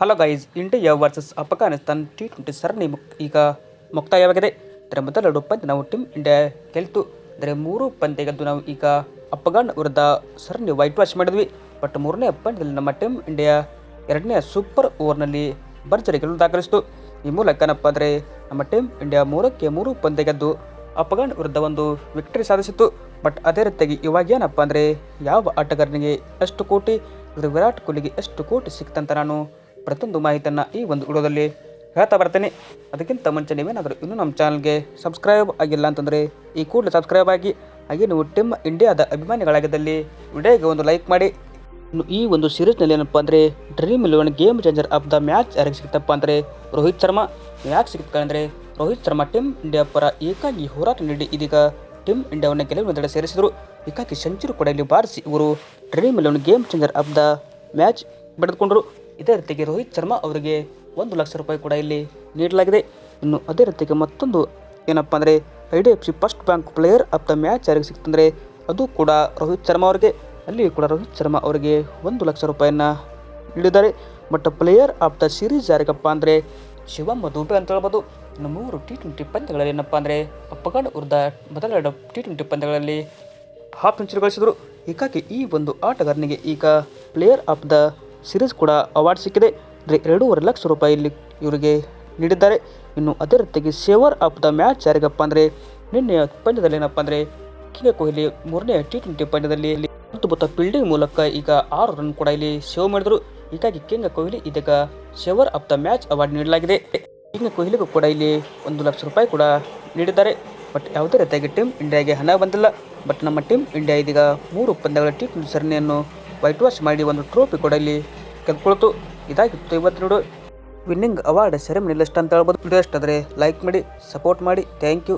Hello guys India versus Afghanistan T twenty ಸರಣಿ ಮುಕ್ ಈಗ ಮುಕ್ತಾಯವಾಗಿದೆ. ಇದರ ಮೊದಲ ಪಂದ್ಯ ನಾವು ಟೀಮ್ ಇಂಡಿಯಾ ಗೆಲ್ತು. ಅಂದರೆ ಮೂರು ಪಂದ್ಯ ಗೆದ್ದು ನಾವು ಈಗ ಅಫ್ಘಾನ್ ವಿರುದ್ಧ ಸರಣಿ ವೈಟ್ ವಾಶ್ ಮಾಡಿದ್ವಿ. ಬಟ್ ಮೂರನೇ ಪಂದ್ಯದಲ್ಲಿ ನಮ್ಮ ಟೀಮ್ ಇಂಡಿಯಾ ಎರಡನೇ ಸೂಪರ್ ಓವರ್ನಲ್ಲಿ ಭರ್ಜರಿ ಗೆಲುವು ದಾಖಲಿಸಿತು. ಈ ಮೂಲಕ ಏನಪ್ಪ ಅಂದರೆ ನಮ್ಮ ಟೀಮ್ ಇಂಡಿಯಾ ಮೂರಕ್ಕೆ ಮೂರು ಪಂದ್ಯ ಗೆದ್ದು ಅಫ್ಘಾನ್ ವಿರುದ್ಧ ಒಂದು ವಿಕ್ಟರಿ ಸಾಧಿಸಿತ್ತು ಬಟ್ ಅದೇ ರೀತಿಯಾಗಿ ಇವಾಗ ಏನಪ್ಪ ಅಂದರೆ ಯಾವ ಆಟಗಾರನಿಗೆ ಎಷ್ಟು ಕೋಟಿ ವಿರಾಟ್ ಕೊಹ್ಲಿಗೆ ಎಷ್ಟು ಕೋಟಿ ಸಿಕ್ತಂತ ನಾನು ಪ್ರತಿಯೊಂದು ಮಾಹಿತಿಯನ್ನು ಈ ಒಂದು ವಿಡಿಯೋದಲ್ಲಿ ಹೇಳ್ತಾ ಬರ್ತೇನೆ. ಅದಕ್ಕಿಂತ ಮುಂಚೆ ನೀವೇನಾದರೂ ಇನ್ನೂ ನಮ್ಮ ಚಾನಲ್ಗೆ ಸಬ್ಸ್ಕ್ರೈಬ್ ಆಗಿಲ್ಲ ಅಂತಂದರೆ ಈ ಕೂಡಲೇ ಸಬ್ಸ್ಕ್ರೈಬ್ ಆಗಿ, ಹಾಗೆ ನೀವು ಟಿಮ್ ಇಂಡಿಯಾದ ಅಭಿಮಾನಿಗಳಾಗಿದ್ದಲ್ಲಿ ವಿಡಿಯೋಗೆ ಒಂದು ಲೈಕ್ ಮಾಡಿ. ಇನ್ನು ಈ ಒಂದು ಸೀರೀಸ್ನಲ್ಲಿ ಏನಪ್ಪ ಅಂದರೆ Dream Eleven game changer of the match ಯಾರಿಗೆ ಸಿಗ್ತಪ್ಪ ಅಂದರೆ ರೋಹಿತ್ ಶರ್ಮಾ. ಯಾಕೆ ಅಂದರೆ ರೋಹಿತ್ ಶರ್ಮಾ ಟೀಮ್ ಇಂಡಿಯಾ ಪರ ಏಕಾಗಿ ಹೋರಾಟ ನೀಡಿ ಇದೀಗ ಟೀಮ್ ಇಂಡಿಯಾವನ್ನು ಗೆಲುವಿನ ಸೇರಿಸಿದರು. ಏಕಾಗಿ ಸೆಂಚುರಿ ಕೂಡ ಇಲ್ಲಿ ಬಾರಿಸಿ ಇವರು Dream Eleven game changer of the match ಪಡೆದುಕೊಂಡರು ಇದೇ ರೀತಿಗೆ ರೋಹಿತ್ ಶರ್ಮಾ ಅವರಿಗೆ ಒಂದು ಲಕ್ಷ ರೂಪಾಯಿ ಕೂಡ ಇಲ್ಲಿ ನೀಡಲಾಗಿದೆ. ಇನ್ನು ಅದೇ ರೀತಿಗೆ ಮತ್ತೊಂದು ಏನಪ್ಪ ಅಂದರೆ, I D F C first bank player of the match ಯಾರಿಗೆ ಸಿಕ್ತಂದರೆ ಅದು ಕೂಡ ರೋಹಿತ್ ಶರ್ಮಾ ಅವರಿಗೆ. ಅಲ್ಲಿಯೂ ಕೂಡ ರೋಹಿತ್ ಶರ್ಮಾ ಅವರಿಗೆ ಒಂದು ಲಕ್ಷ ರೂಪಾಯಿಯನ್ನು ನೀಡಿದ್ದಾರೆ. But player of the series ಯಾರಿಗಪ್ಪ ಅಂದರೆ ಶಿವಮ್ಮ ದುಬೆ ಅಂತ ಹೇಳ್ಬೋದು. ಇನ್ನು ಮೂರು ಟಿ ಟ್ವೆಂಟಿ ಪಂದ್ಯಗಳಲ್ಲಿ ಏನಪ್ಪ ಅಂದರೆ ಅಫ್ಘಾನ್ ವಿರುದ್ಧ ಮೊದಲ ಎರಡು ಟಿ ಟ್ವೆಂಟಿ ಪಂದ್ಯಗಳಲ್ಲಿ ಹಾಫ್ ಸೆಂಚುರಿ ಗಳಿಸಿದರು. ಹೀಗಾಗಿ ಈ ಒಂದು ಆಟಗಾರನಿಗೆ ಈಗ ಪ್ಲೇಯರ್ ಆಫ್ ದ ಸೀರೀಸ್ ಕೂಡ ಅವಾರ್ಡ್ ಸಿಕ್ಕಿದೆ. ಎರಡೂವರೆ ಲಕ್ಷ ರೂಪಾಯಿ ಇಲ್ಲಿ ಇವರಿಗೆ ನೀಡಿದ್ದಾರೆ. ಇನ್ನು ಅದೇ ರೀತಿಯಾಗಿ ಸೇವರ್ ಆಫ್ ದ ಮ್ಯಾಚ್ ಯಾರಿಗಪ್ಪ ಅಂದರೆ ನಿನ್ನೆಯ ಪಂದ್ಯದಲ್ಲಿ ಏನಪ್ಪ ಅಂದರೆ ಕಿಂಗ ಕೊಹ್ಲಿ ಮೂರನೇ ಟಿ ಟ್ವೆಂಟಿ ಪಂದ್ಯದಲ್ಲಿ ಅದ್ಭುತ ಫೀಲ್ಡಿಂಗ್ ಮೂಲಕ ಈಗ ಆರು ರನ್ ಕೂಡ ಇಲ್ಲಿ ಸೇವ್ ಮಾಡಿದರು. ಹೀಗಾಗಿ ಕಿಂಗ ಕೊಹ್ಲಿ ಇದೀಗ saver of the match award ನೀಡಲಾಗಿದೆ. ಕಿಂಗ ಕೊಹ್ಲಿಗೂ ಕೂಡ ಇಲ್ಲಿ ಒಂದು ಲಕ್ಷ ರೂಪಾಯಿ ಕೂಡ ನೀಡಿದ್ದಾರೆ. ಬಟ್ ಯಾವುದೇ ರೀತಿಯಾಗಿ ಟೀಮ್ ಇಂಡಿಯಾಗೆ ಹಣ ಬಂದಿಲ್ಲ. ಬಟ್ ನಮ್ಮ ಟೀಮ್ ಇಂಡಿಯಾ ಇದೀಗ ಮೂರು ಪಂದ್ಯಗಳ ಟಿ ಟ್ವೆಂಟಿ ಸರಣಿಯನ್ನು ವೈಟ್ ವಾಶ್ ಮಾಡಿ ಒಂದು ಟ್ರೋಫಿ ಕೂಡ ಇಲ್ಲಿ ಇದಾಗಿತ್ತು ಇವತ್ತು ವಿನ್ನಿಂಗ್ ಅವಾರ್ಡ್ ಸೆರೆಮನಿ ಲಿಸ್ಟ್ ಅಂತ ಹೇಳ್ಬೋದು. ವಿಡಿಯೋ ಇಷ್ಟ ಆದರೆ ಲೈಕ್ ಮಾಡಿ, ಸಪೋರ್ಟ್ ಮಾಡಿ. Thank you.